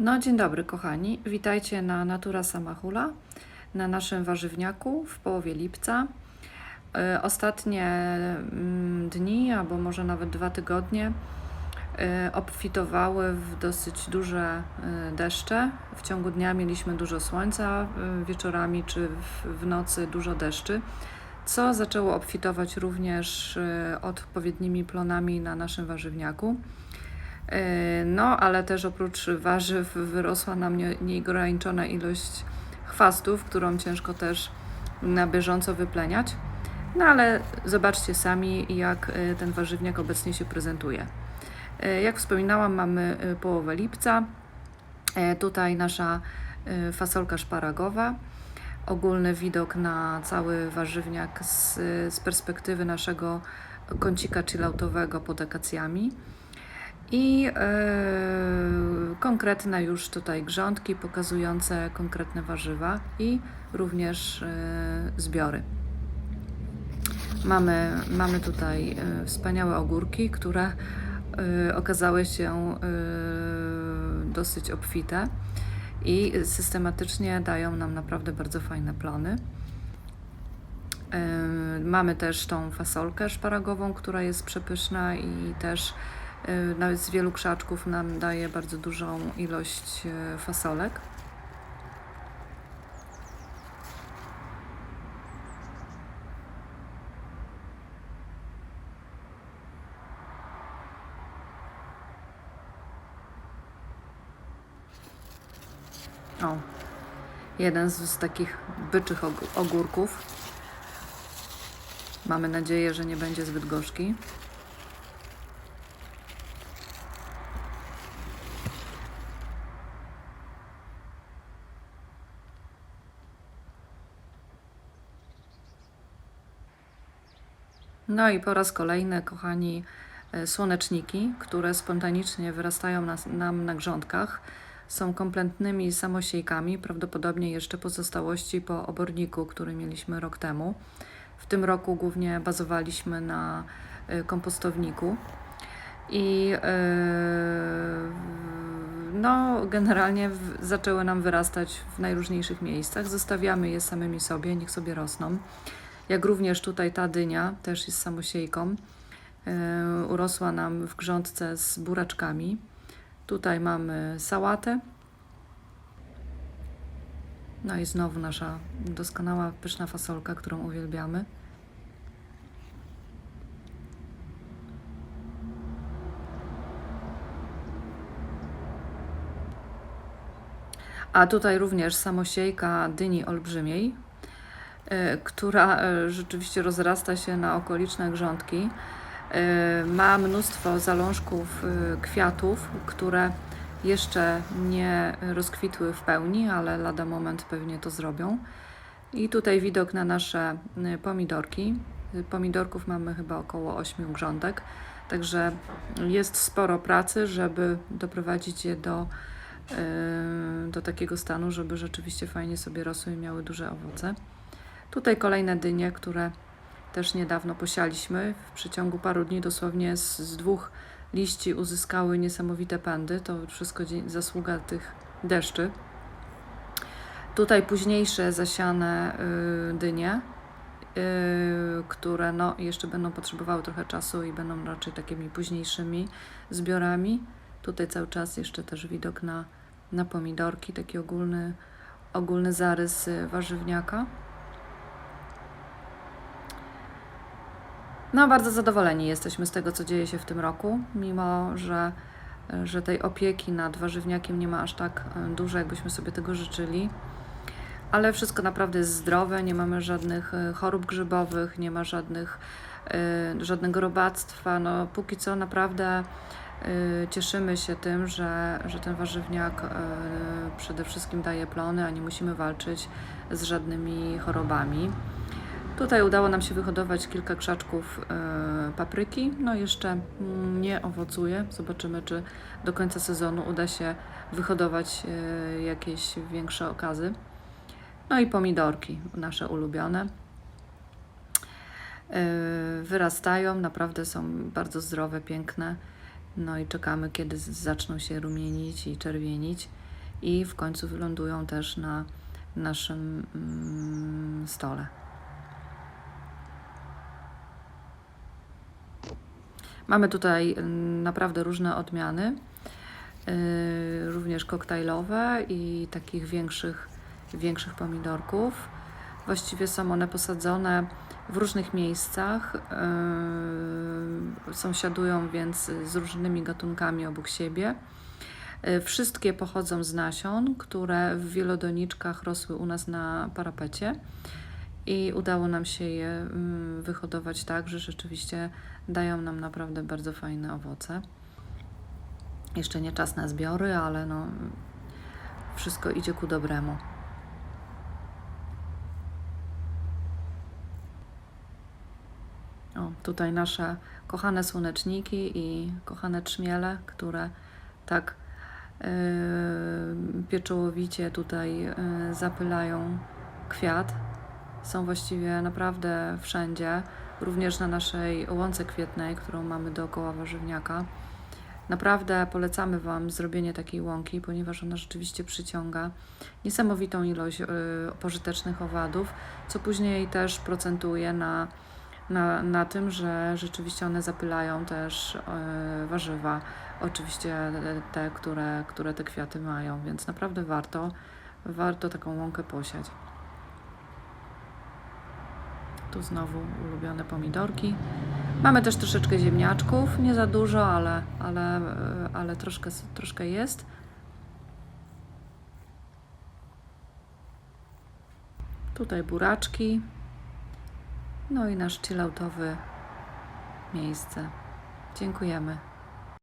No, dzień dobry, kochani. Witajcie na Natura Samachula, na naszym warzywniaku w połowie lipca. E, Ostatnie mm, dni, albo może nawet dwa tygodnie, e, obfitowały w dosyć duże e, deszcze. W ciągu dnia mieliśmy dużo słońca, wieczorami czy w, nocy dużo deszczy, co zaczęło obfitować również odpowiednimi plonami na naszym warzywniaku. Yy, No, ale też oprócz warzyw wyrosła nam nie- nieograniczona ilość chwastów, którą ciężko też na bieżąco wypleniać. No ale zobaczcie sami, jak y, ten warzywniak obecnie się prezentuje. Y, Jak wspominałam, mamy połowę lipca. E, Tutaj nasza fasolka szparagowa. Ogólny widok na cały warzywniak z, z perspektywy naszego kącika chilloutowego pod akacjami. I e, konkretne już tutaj grządki pokazujące konkretne warzywa i również e, zbiory. Mamy, mamy tutaj e, wspaniałe ogórki, które e, okazały się e, dosyć obfite i systematycznie dają nam naprawdę bardzo fajne plony. E, Mamy też tą fasolkę szparagową, która jest przepyszna i też nawet z wielu krzaczków nam daje bardzo dużą ilość e, fasolek. O, jeden z, z takich byczych og- ogórków. Mamy nadzieję, że nie będzie zbyt gorzki. No i po raz kolejny, kochani, e, słoneczniki, które spontanicznie wyrastają nas, nam na grządkach, są kompletnymi samosiejkami, prawdopodobnie jeszcze pozostałości po oborniku, który mieliśmy rok temu. W tym roku głównie bazowaliśmy na e, kompostowniku i e, no, generalnie zaczęły nam wyrastać w najróżniejszych miejscach. Zostawiamy je samymi sobie, niech sobie rosną. Jak również tutaj ta dynia też jest samosiejką. E, urosła nam w grządce z buraczkami. Tutaj mamy sałatę. No i znowu nasza doskonała, pyszna fasolka, którą uwielbiamy. A tutaj również samosiejka dyni olbrzymiej, która e, rzeczywiście rozrasta się na okoliczne grządki. E, Ma mnóstwo zalążków e, kwiatów, które jeszcze nie rozkwitły w pełni, ale lada moment pewnie to zrobią. I tutaj widok na nasze pomidorki. Pomidorków mamy chyba około 8 grządek, także jest sporo pracy, żeby doprowadzić je do, do takiego stanu, żeby rzeczywiście fajnie sobie rosły i miały duże owoce. Tutaj kolejne dynie, które też niedawno posialiśmy. W przeciągu paru dni dosłownie z, z dwóch liści uzyskały niesamowite pędy. To wszystko zasługa tych deszczy. Tutaj późniejsze zasiane y, dynie, y, które no, jeszcze będą potrzebowały trochę czasu i będą raczej takimi późniejszymi zbiorami. Tutaj cały czas jeszcze też widok na, na pomidorki, taki ogólny, ogólny zarys y, warzywniaka. No, bardzo zadowoleni jesteśmy z tego, co dzieje się w tym roku, mimo że, że tej opieki nad warzywniakiem nie ma aż tak e, dużo, jakbyśmy sobie tego życzyli. Ale wszystko naprawdę jest zdrowe, nie mamy żadnych e, chorób grzybowych, nie ma żadnych, e, żadnego robactwa. No, póki co naprawdę cieszymy się tym, że, że ten warzywniak przede wszystkim daje plony, a nie musimy walczyć z żadnymi chorobami. Tutaj udało nam się wyhodować kilka krzaczków e, papryki. No jeszcze mm, nie owocuje. Zobaczymy, czy do końca sezonu uda się wyhodować e, jakieś większe okazy. No i pomidorki, nasze ulubione. E, Wyrastają, naprawdę są bardzo zdrowe, piękne. No i czekamy, kiedy zaczną się rumienić i czerwienić. i w końcu wylądują też na naszym mm, stole. Mamy tutaj mm, naprawdę różne odmiany, yy, również koktajlowe i takich większych, większych pomidorków. Właściwie są one posadzone w różnych miejscach, yy, sąsiadują więc z różnymi gatunkami obok siebie. Yy, Wszystkie pochodzą z nasion, które w wielodoniczkach rosły u nas na parapecie i udało nam się je mm, wyhodować tak, że rzeczywiście dają nam naprawdę bardzo fajne owoce. Jeszcze nie czas na zbiory, ale no, wszystko idzie ku dobremu. O, tutaj nasze kochane słoneczniki i kochane trzmiele, które tak yy, pieczołowicie tutaj yy, zapylają kwiat. Są właściwie naprawdę wszędzie, również na naszej łące kwietnej, którą mamy dookoła warzywniaka. Naprawdę polecamy Wam zrobienie takiej łąki, ponieważ ona rzeczywiście przyciąga niesamowitą ilość y, pożytecznych owadów, co później też procentuje na, na, na tym, że rzeczywiście one zapylają też y, warzywa, oczywiście te, które, które te kwiaty mają, więc naprawdę warto, warto taką łąkę posiać. Tu znowu ulubione pomidorki. Mamy też troszeczkę ziemniaczków, nie za dużo, ale, ale, ale troszkę, troszkę jest. Tutaj buraczki. No i nasz chilloutowy miejsce. Dziękujemy.